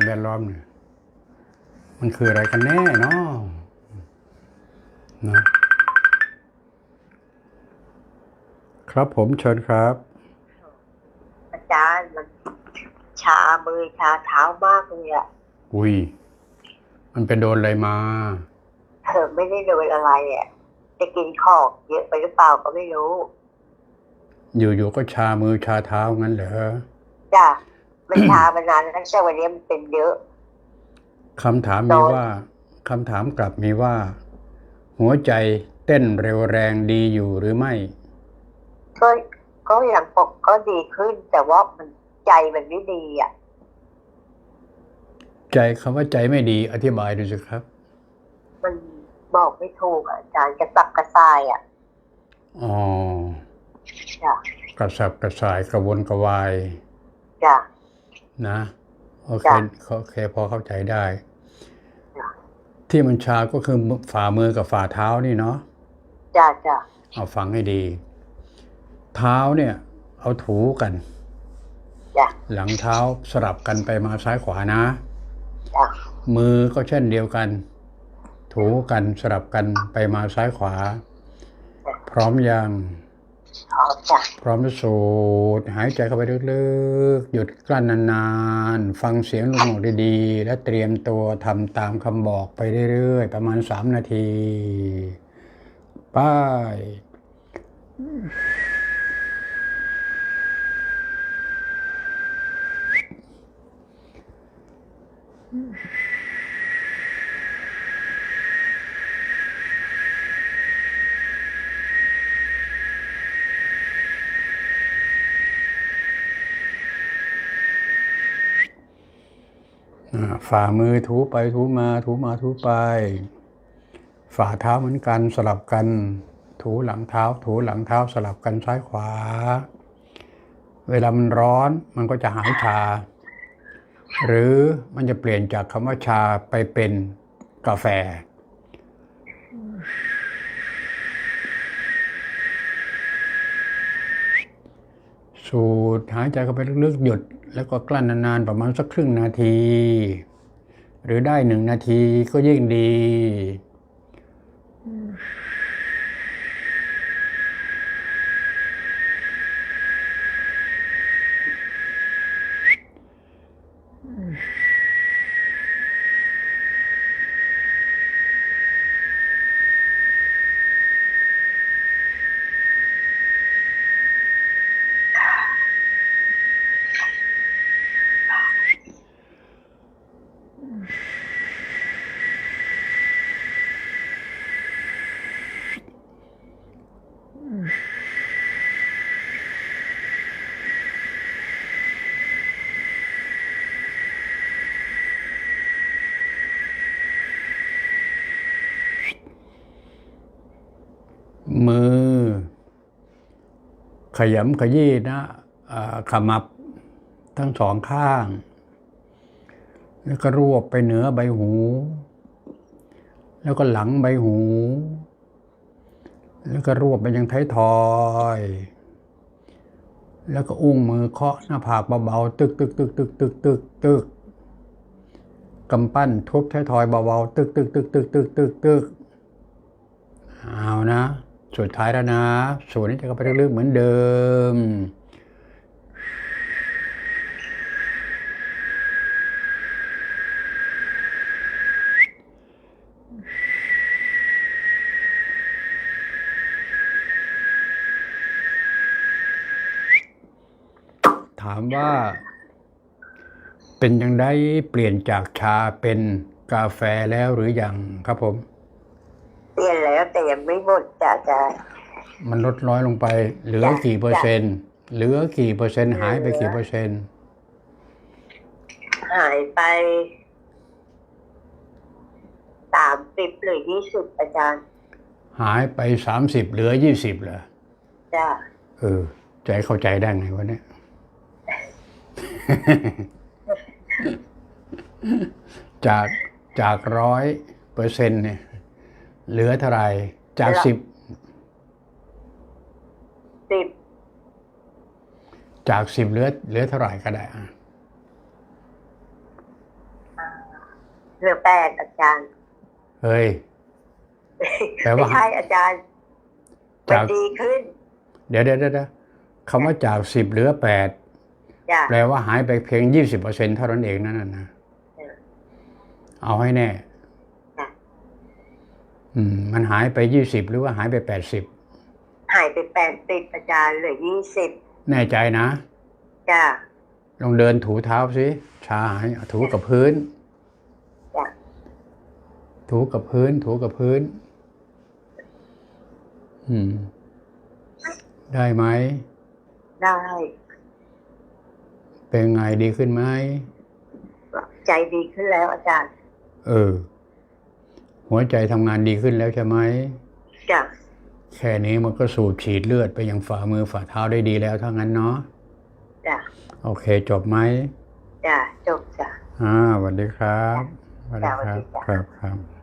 งแวดล้อมเนี่ยมันคืออะไรกันแน่เนาะนะครับผมเชิญครับ อาจารย์มันชามือชาเท้ามากเลยอะอุ้ย มันเป็นโดนอะไรมาเธอไม่ได้โดนอะไรอะจะกินของเยอะไปหรือเปล่าก็ไม่รู้ อยู่ๆก็ชามือชาเท้างั้นเหรอจ้ะ มันชามานานแล้วแต่วันนี้มันเป็นเยอะคำถามมีว่าคำถามกลับมีว่า หัวใจเต้นเร็วแรงดีอยู่หรือไม่ ก็ก็อย่างปกก็ดีขึ้น แต่ว่ามันใจมันไม่ดีอะ ใจคำว่าใจไม่ดีอธิบายดูสิครับ มันบอกไม่ถูกอะอาจารย์กระสับกระส่ายอะอ๋อจ้ะกระสับกระส่ายกระวนกระวายจ้ะ นะโอเคจ้ะโอเคพอเข้าใจได้จ้ะที่มันชาก็คือฝ่ามือกับฝ่าเท้านี่เนาะจ้ะจ้ะเอาฟังให้ดี เท้าเนี่ย เอาถูกันจ้ะหลังเท้าสลับกันไปมาซ้ายขวานะจ้ะมือก็เช่นเดียวกัน ถูกันสลับกันไปมาซ้ายขวา พร้อมยัง อ๋อจ้ะพร้อมจะสูดหายใจเข้าไปลึกๆ หยุดกลั้นนานๆ ฟังเสียงลมออกดีๆ และเตรียมตัวทำตามคำบอกไปเรื่อยๆ ประมาณสามนาทีไป้ายอ่ ฝ่ามือถูไปถูมาถูมาถูไป ฝ่าเท้าเหมือนกันสลับกัน ถูหลังเท้า ถูหลังเท้าสลับกันซ้ายขวา เวลามันร้อนมันก็จะหายชา หรือมันจะเปลี่ยนจากคำว่าชาไปเป็นกาแฟสูดหายใจเข้าไปลึกๆหยุด แล้วก็กลั้นนานๆประมาณสักครึ่งนาที หรือได้หนึ่งนาทีก็ยิ่งดี มือ ขยำขยี้นะขมับทั้งสองข้าง แล้วก็รวบไปเหนือใบหู แล้วก็หลังใบหู แล้วก็รวบไปยังท้ายทอย แล้วก็อุ้งมือเคาะหน้าผากเบาๆตึกตึกตึกตึกตึกตึกตึกกำปั้นทุบท้ายทอยเบาๆตึกตึกตึกตึกตึกตึกตึกเอานะ สุดท้ายแล้วนะ สูตรนี้จะก็ไปลึกๆเหมือนเดิม ถามว่า เป็นยังไงเปลี่ยนจากชาเป็นกาแฟแล้วหรือยังครับผม เปลี่ยนแล้วแต่ยังไม่หมดจ้ะอาจารย์ มันลดน้อยลงไป เหลือจ้ะกี่เปอร์เซ็นต์ เหลือกี่เปอร์เซ็นต์หายไปกี่เปอร์เซ็นต์ หายไปสามสิบหรือยี่สิบอาจารย์ หายไปสามสิบเหลือยี่สิบเหรอ จ้ะ เออใจเข้าใจได้ไงวะเนี่ย จากจากร้อยเปอร์เซ็นต์เนี่ย เหลือเท่าไหร่จากสิบสิบจากสิบเหลือเหลือเท่าไหร่ก็ได้อะเหลือแปดอาจารย์ เฮ้ยแปลว่าไม่ใช่อาจารย์มันจากดีขึ้นเดี๋ยวเดี๋ยวเดี๋ยวเดี๋ยวคำว่าจากสิบเหลือแปดจ้ะแปลว่าหายไปเพียงยี่สิบเปอร์เซ็นเท่านั้นเองนั่นน่ะนะเออเอาให้แน่จ้ะอื มมันหายไปยี่สิบหรือว่าหายไปแปดสิบหายไปแปดสิบอาจารย์เหลือยี่สิบแน่ใจนะจ้ะลองเดินถูเท้าสิชาหายถูกับพื้นจ้ะถูกับพื้น ถูกับพื้น อืม ได้ไหม ได้ เป็นไงดีขึ้นไหม ใจดีขึ้นแล้วอาจารย์ เออ หัวใจทำงานดีขึ้นแล้วใช่ไหมจ้ะแค่นี้มันก็สูบฉีดเลือดไปยังฝ่ามือฝ่าเท้าได้ดีแล้วถ้างั้นเนาะจ้ะโอเคจบไหมจ้ะจบจ้ะอ่าสวัสดีครับสวัสดีสวัสครัดีบจ้ะครับครับ